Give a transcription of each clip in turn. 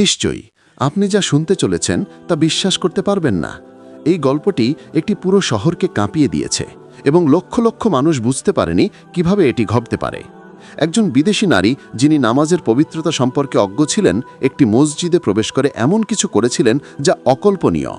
নিশ্চয়ই, আপনি যা শুনতে চলেছেন তা বিশ্বাস করতে পারবেন না। এই গল্পটি একটি পুরো শহরকে কাঁপিয়ে দিয়েছে এবং লক্ষ লক্ষ মানুষ বুঝতে পারেনি কীভাবে এটি ঘটতে পারে। একজন বিদেশি নারী, যিনি নামাজের পবিত্রতা সম্পর্কে অজ্ঞ ছিলেন, একটি মসজিদে প্রবেশ করে এমন কিছু করেছিলেন যা অকল্পনীয়।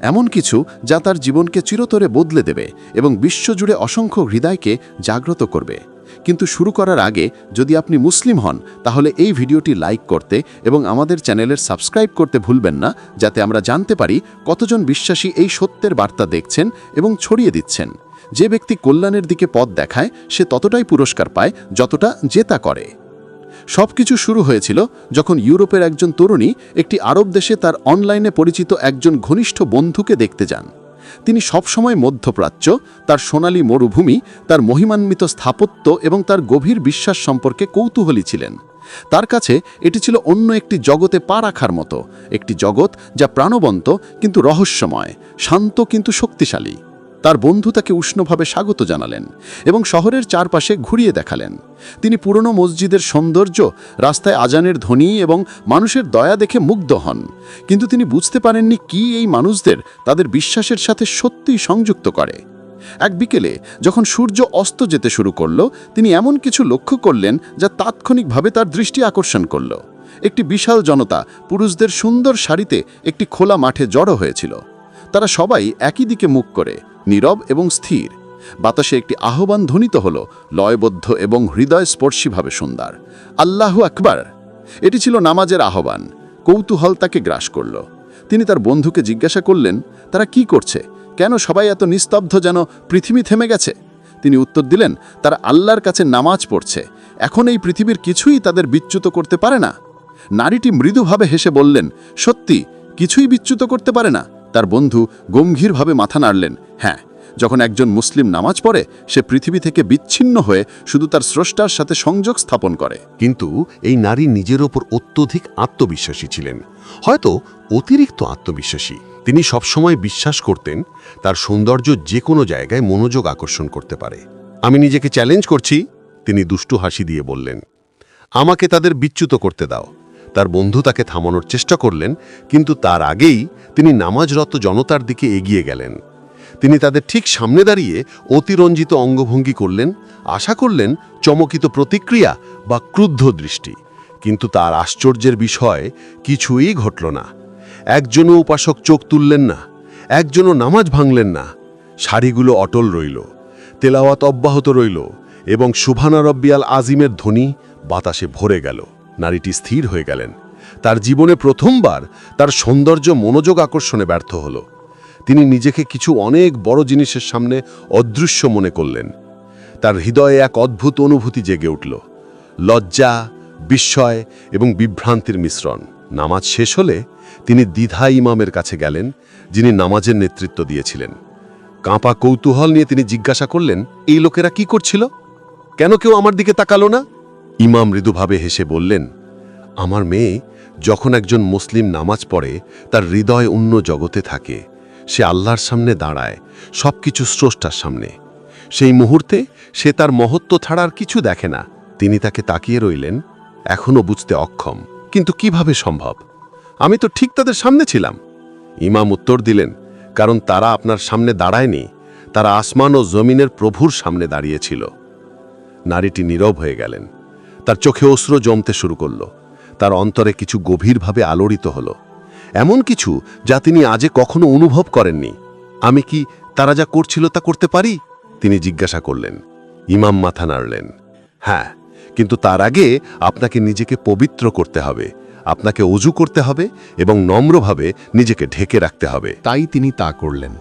এমন কিছু যা তার জীবনকে চিরতরে বদলে দেবে এবং বিশ্বজুড়ে অসংখ্য হৃদয়কে জাগ্রত করবে। কিন্তু শুরু করার আগে যদি আপনি মুসলিম হন, তাহলে এই ভিডিওটি লাইক করতে এবং আমাদের চ্যানেলের সাবস্ক্রাইব করতে ভুলবেন না, যাতে আমরা জানতে পারি কতজন বিশ্বাসী এই সত্যের বার্তা দেখছেন এবং ছড়িয়ে দিচ্ছেন। যে ব্যক্তি কল্যাণের দিকে পথ দেখায়, সে ততটাই পুরস্কার পায় যতটা জেতা করে। সবকিছু শুরু হয়েছিল যখন ইউরোপের একজন তরুণী একটি আরব দেশে তার অনলাইনে পরিচিত একজন ঘনিষ্ঠ বন্ধুকে দেখতে যান। তিনি সবসময় মধ্যপ্রাচ্য, তার সোনালী মরুভূমি, তার মহিমান্বিত স্থাপত্য এবং তার গভীর বিশ্বাস সম্পর্কে কৌতূহলী ছিলেন। তার কাছে এটি ছিল অন্য একটি জগতে পা রাখার মতো, একটি জগৎ যা প্রাণবন্ত কিন্তু রহস্যময়, শান্ত কিন্তু শক্তিশালী। তার বন্ধু তাকে উষ্ণভাবে স্বাগত জানালেন এবং শহরের চারপাশে ঘুরিয়ে দেখালেন। তিনি পুরনো মসজিদের সৌন্দর্য, রাস্তায় আজানের ধ্বনি এবং মানুষের দয়া দেখে মুগ্ধ হন। কিন্তু তিনি বুঝতে পারেননি কি এই মানুষদের তাদের বিশ্বাসের সাথে সত্যিই সংযুক্ত করে। এক বিকেলে, যখন সূর্য অস্ত যেতে শুরু করল, তিনি এমন কিছু লক্ষ্য করলেন যা তাৎক্ষণিকভাবে তার দৃষ্টি আকর্ষণ করল। একটি বিশাল জনতা পুরুষদের সুন্দর শাড়িতে একটি খোলা মাঠে জড়ো হয়েছিল। তারা সবাই একই দিকে মুখ করে। নীরব এবং স্থির। বাতাসে একটি আহ্বান ধ্বনিত হল, লয়বদ্ধ এবং হৃদয়স্পর্শীভাবে সুন্দর। আল্লাহু আকবার! এটি ছিল নামাজের আহ্বান। কৌতূহল তাকে গ্রাস করল। তিনি তার বন্ধুকে জিজ্ঞাসা করলেন, তারা কি করছে? কেন সবাই এত নিস্তব্ধ যেন পৃথিবী থেমে গেছে? তিনি উত্তর দিলেন, তারা আল্লাহর কাছে নামাজ পড়ছে। এখন এই পৃথিবীর কিছুই তাদের বিচ্যুত করতে পারে না। নারীটি মৃদুভাবে হেসে বললেন, সত্যি, কিছুই বিচ্যুত করতে পারে না। তার বন্ধু গম্ভীরভাবে মাথা নাড়লেন। হ্যাঁ যখন একজন মুসলিম নামাজ পড়ে, সে পৃথিবী থেকে বিচ্ছিন্ন হয়ে শুধু তার স্রষ্টার সাথে সংযোগ স্থাপন করে। কিন্তু এই নারী নিজের ওপর অত্যধিক আত্মবিশ্বাসী ছিলেন। হয়তো অতিরিক্ত আত্মবিশ্বাসী। তিনি সবসময় বিশ্বাস করতেন, তার সৌন্দর্য যে কোনো জায়গায় মনোযোগ আকর্ষণ করতে পারে। আমি নিজেকে চ্যালেঞ্জ করছি, তিনি দুষ্টু হাসি দিয়ে বললেন, আমাকে তাদের বিচ্যুত করতে দাও। তার বন্ধু তাকে থামানোর চেষ্টা করলেন, কিন্তু তার আগেই তিনি নামাজরত জনতার দিকে এগিয়ে গেলেন। তিনি তাদের ঠিক সামনে দাঁড়িয়ে অতিরঞ্জিত অঙ্গভঙ্গি করলেন, আশা করলেন চমকিত প্রতিক্রিয়া বা ক্রুদ্ধ দৃষ্টি। কিন্তু তার আশ্চর্যের বিষয়, কিছুই ঘটল না। একজনও উপাসক চোখ তুললেন না, একজনও নামাজ ভাঙলেন না। শাড়িগুলো অটল রইল, তেলাওয়াত অব্যাহত রইল এবং সুভানা রব্বিয়াল আজিমের ধ্বনি বাতাসে ভরে গেল। নারীটি স্থির হয়ে গেলেন। তার জীবনে প্রথমবার তার সৌন্দর্য মনোযোগ আকর্ষণে ব্যর্থ হল। তিনি নিজেকে কিছু অনেক বড় জিনিসের সামনে অদৃশ্য মনে করলেন। তার হৃদয়ে এক অদ্ভুত অনুভূতি জেগে উঠল। লজ্জা, বিস্ময় এবং বিভ্রান্তির মিশ্রণ। নামাজ শেষ হলে তিনি দ্বিধা ইমামের কাছে গেলেন, যিনি নামাজের নেতৃত্ব দিয়েছিলেন। কাঁপা কৌতূহল নিয়ে তিনি জিজ্ঞাসা করলেন, এই লোকেরা কি করছিল? কেন কেউ আমার দিকে তাকালো না? ইমাম মৃদুভাবে হেসে বললেন, আমার মেয়ে যখন একজন মুসলিম নামাজ পড়ে, তার হৃদয় অন্য জগতে থাকে। সে আল্লাহর সামনে দাঁড়ায় সব কিছু স্রষ্টার সামনে। সেই মুহূর্তে সে তার মহত্ব ছাড়ার কিছু দেখে না। তিনি তাকে তাকিয়ে রইলেন এখনও বুঝতে অক্ষম। কিন্তু কীভাবে সম্ভব? আমি তো ঠিক তাদের সামনে ছিলাম। ইমাম উত্তর দিলেন, কারণ তারা আপনার সামনে দাঁড়ায়নি। তারা আসমান ও জমিনের প্রভুর সামনে দাঁড়িয়েছিল। নারীটি নীরব হয়ে গেলেন। তার চোখে অশ্রু জমতে শুরু করল। তার অন্তরে কিছু গভীরভাবে আলোড়িত হল। এমন কিছু যা তিনি আজে কখনো অনুভব করেননি। আমি কি তারা যা করছিল তা করতে পারি? তিনি জিজ্ঞাসা করলেন। ইমাম মাথা নাড়লেন। হ্যাঁ কিন্তু তার আগে আপনাকে নিজেকে পবিত্র করতে হবে, আপনাকে অজু করতে হবে এবং নম্রভাবে নিজেকে ঢেকে রাখতে হবে। তাই তিনি তা করলেন।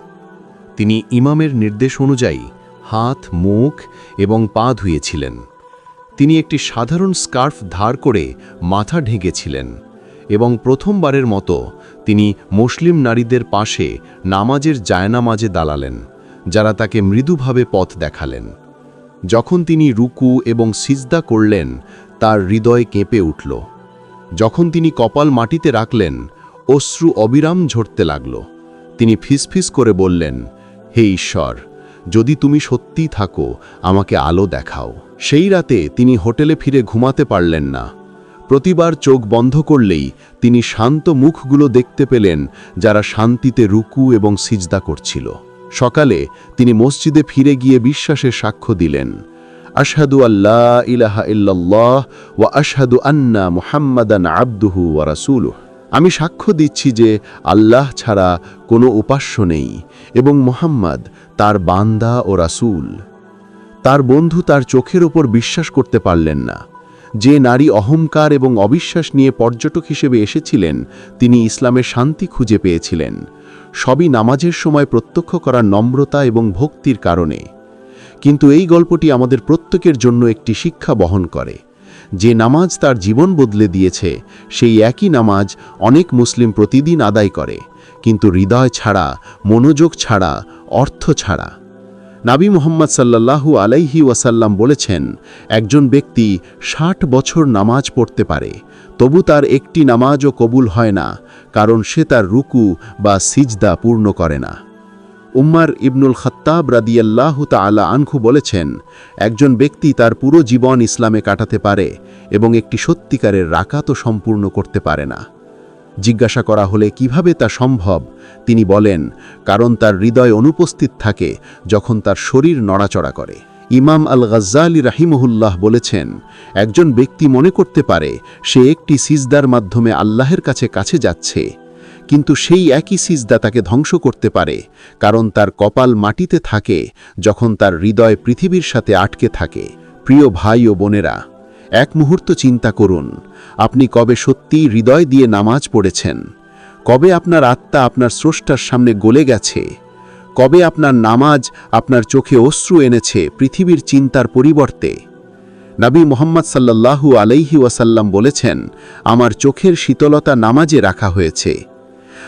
তিনি ইমামের নির্দেশ অনুযায়ী হাত, মুখ এবং পা ধুয়েছিলেন। তিনি একটি সাধারণ স্কার্ফ ধার করে মাথা ঢেকেছিলেন এবং প্রথমবারের মতো তিনি মুসলিম নারীদের পাশে নামাজের জায়নামাজে দালালেন যারা তাকে মৃদুভাবে পথ দেখালেন। যখন তিনি রুকু এবং সিজদা করলেন, তার হৃদয় কেঁপে উঠল। যখন তিনি কপাল মাটিতে রাখলেন, অশ্রু অবিরাম ঝরতে লাগল। তিনি ফিসফিস করে বললেন, হে ঈশ্বর যদি তুমি সত্যি থাকো, আমাকে আলো দেখাও। সেই রাতে তিনি হোটেলে ফিরে ঘুমাতে পারলেন না। প্রতিবার চোখ বন্ধ করলেই তিনি শান্ত মুখগুলো দেখতে পেলেন, যারা শান্তিতে রুকু এবং সিজদা করছিল। সকালে তিনি মসজিদে ফিরে গিয়ে বিশ্বাসের সাক্ষ্য দিলেন। আশহাদু আল্লাহ ইলাহা ইল্লাল্লাহ ওয়া আশহাদু আন্না মুহাম্মাদান আবদুহু ওয়া আমি সাক্ষ্য দিচ্ছি যে আল্লাহ ছাড়া কোনো উপাস্য নেই এবং মোহাম্মদ তার বান্দা ও রাসূল। তার বন্ধু তার চোখের ওপর বিশ্বাস করতে পারলেন না। যে নারী অহংকার এবং অবিশ্বাস নিয়ে পর্যটক হিসেবে এসেছিলেন, তিনি ইসলামের শান্তি খুঁজে পেয়েছিলেন। সবই নামাজের সময় প্রত্যক্ষ করার নম্রতা এবং ভক্তির কারণে। কিন্তু এই গল্পটি আমাদের প্রত্যেকের জন্য একটি শিক্ষা বহন করে। যে নামাজ তার জীবন বদলে দিয়েছে, সেই একই নামাজ অনেক মুসলিম প্রতিদিন আদায় করে। কিন্তু হৃদয় ছাড়া, মনোযোগ ছাড়া, অর্থ ছাড়া। নাবি মোহাম্মদ সাল্লাল্লাহু আলাইহি ওয়াসাল্লাম বলেছেন, একজন ব্যক্তি ষাট বছর নামাজ পড়তে পারে। তবু তার একটি নামাজও কবুল হয় না, কারণ সে তার রুকু বা সিজদা পূর্ণ করে না। উম্মার ইবনুল খত্তাব রাদিয়াল্লাহু তাআলা আনখু বলেছেন, একজন ব্যক্তি তার পুরো জীবন ইসলামে কাটাতে পারে এবং একটি সত্যিকারের রাকাতও সম্পূর্ণ করতে পারে না। জিজ্ঞাসা করা হলে কীভাবে তা সম্ভব? তিনি বলেন, কারণ তার হৃদয় অনুপস্থিত থাকে যখন তার শরীর নড়াচড়া করে। ইমাম আল গজ্জালি রাহিমহুল্লাহ বলেছেন, একজন ব্যক্তি মনে করতে পারে সে একটি সিজদার মাধ্যমে আল্লাহের কাছে কাছে যাচ্ছে কিন্তু সেই একই সিজদা তাকে ধ্বংস করতে পারে, কারণ তার কপাল মাটিতে থাকে যখন তার হৃদয় পৃথিবীর সাথে আটকে থাকে। প্রিয় ভাই ও বোনেরা, এক মুহূর্ত চিন্তা করুন, আপনি কবে সত্যি হৃদয় দিয়ে নামাজ পড়েছেন? কবে আপনার আত্মা আপনার স্রষ্টার সামনে গলে গেছে? কবে আপনার নামাজ আপনার চোখে অশ্রু এনেছে পৃথিবীর চিন্তার পরিবর্তে? নাবী মোহাম্মদ সাল্লাল্লাহু আলাইহি ওয়াসাল্লাম বলেছেন, আমার চোখের শীতলতা নামাজে রাখা হয়েছে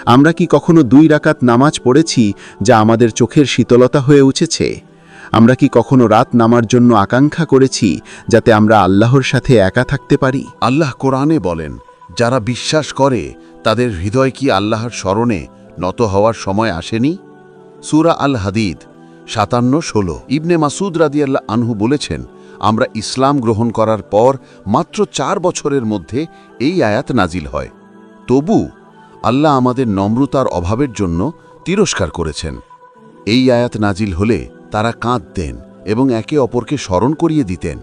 আমরা কি কখনো দুই রাকাত নামাজ পড়েছি যা আমাদের চোখের শীতলতা হয়ে উঠেছে? আমরা কি কখনো রাত নামার জন্য আকাঙ্ক্ষা করেছি যাতে আমরা আল্লাহর সাথে একা থাকতে পারি? আল্লাহ কোরআনে বলেন, যারা বিশ্বাস করে, তাদের হৃদয় কি আল্লাহর স্মরণে নত হওয়ার সময় আসেনি? সুরা আল হাদিদ সাতান্ন, ষোলো। ইবনে মাসুদ রাদিয়াল্লাহ আনহু বলেছেন, আমরা ইসলাম গ্রহণ করার পর মাত্র চার বছরের মধ্যে এই আয়াত নাজিল হয়। তবু আল্লাহ আমাদের নম্রতার অভাবের জন্য তিরস্কার করেছেন। এই আয়াত নাজিল হলে তারা কাঁদতেন এবং একে অপরকে স্মরণ করিয়ে দিতেন।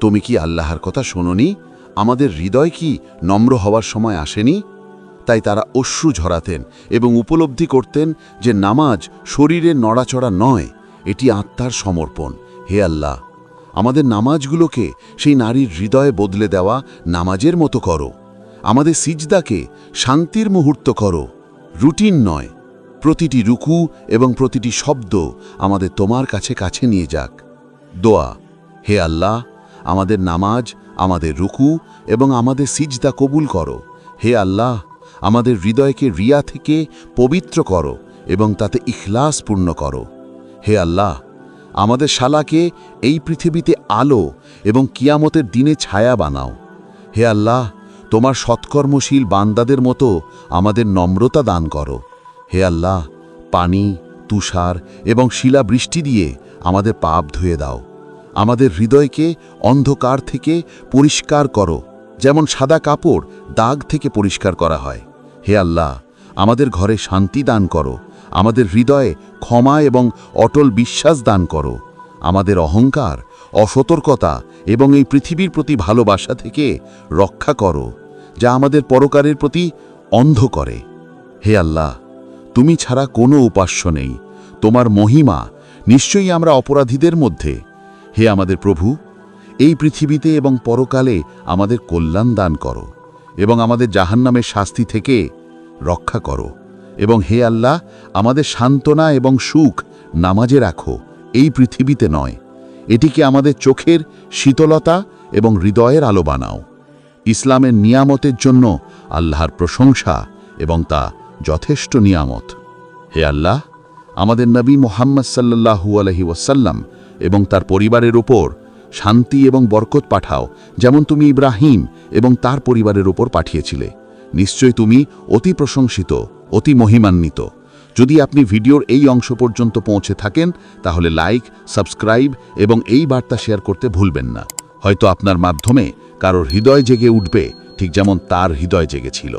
তুমি কি আল্লাহর কথা শোনোনি? আমাদের হৃদয় কি নম্র হওয়ার সময় আসেনি? তাই তারা অশ্রু ঝরাতেন এবং উপলব্ধি করতেন যে নামাজ শরীরের নড়াচড়া নয়, এটি আত্মার সমর্পণ। হে আল্লাহ, আমাদের নামাজগুলোকে সেই নারীর হৃদয়ে বদলে দেওয়া নামাজের মতো করো। আমাদের সিজদাকে শান্তির মুহূর্ত করো। রুটিন নয়। প্রতিটি রুকু এবং প্রতিটি শব্দ আমাদের তোমার কাছে কাছে নিয়ে যাক। দোয়া, হে আল্লাহ, আমাদের নামাজ, আমাদের রুকু এবং আমাদের সিজদা কবুল করো। হে আল্লাহ, আমাদের হৃদয়কে রিয়া থেকে পবিত্র করো এবং তাতে ইখলাস পূর্ণ করো। হে আল্লাহ, আমাদের শালাকে এই পৃথিবীতে আলো এবং কিয়ামতের দিনে ছায়া বানাও। হে আল্লাহ তোমার সৎকর্মশীল বান্দাদের মতো আমাদের নম্রতা দান করো। হে আল্লাহ, পানি, তুষার এবং শিলা বৃষ্টি দিয়ে আমাদের পাপ ধুয়ে দাও। আমাদের হৃদয়কে অন্ধকার থেকে পরিষ্কার করো, যেমন সাদা কাপড় দাগ থেকে পরিষ্কার করা হয়। হে আল্লাহ, আমাদের ঘরে শান্তি দান করো, আমাদের হৃদয়ে ক্ষমা এবং অটল বিশ্বাস দান করো। আমাদের অহংকার, অসতর্কতা এবং এই পৃথিবীর প্রতি ভালোবাসা থেকে রক্ষা করো। যা আমাদের পরকারের প্রতি অন্ধ করে। হে আল্লাহ, তুমি ছাড়া কোনো উপাস্য নেই। তোমার মহিমা নিশ্চয়ই আমরা অপরাধীদের মধ্যে। হে আমাদের প্রভু, এই পৃথিবীতে এবং পরকালে আমাদের কল্যাণ দান করো এবং আমাদের জাহান্নামের শাস্তি থেকে রক্ষা করো। এবং হে আল্লাহ, আমাদের সান্ত্বনা এবং সুখ নামাজে রাখো। এই পৃথিবীতে নয়, এটিকে আমাদের চোখের শীতলতা এবং হৃদয়ের আলো বানাও। ইসলামের নিয়ামতের জন্য আল্লাহর প্রশংসা এবং তা যথেষ্ট নিয়ামত। হে আল্লাহ, আমাদের নবী মোহাম্মদ সাল্লাহু আলহি ওয়াসাল্লাম এবং তার পরিবারের ওপর শান্তি এবং বরকত পাঠাও, যেমন তুমি ইব্রাহিম এবং তার পরিবারের ওপর পাঠিয়েছিলে। নিশ্চয় তুমি অতি প্রশংসিত, অতি মহিমান্বিত। যদি আপনি ভিডিওর এই অংশ পর্যন্ত পৌঁছে থাকেন, তাহলে লাইক, সাবস্ক্রাইব এবং এই বার্তা শেয়ার করতে ভুলবেন না। হয়তো আপনার মাধ্যমে কারোর হৃদয় জেগে উঠবে ঠিক যেমন তার হৃদয় জেগেছিল।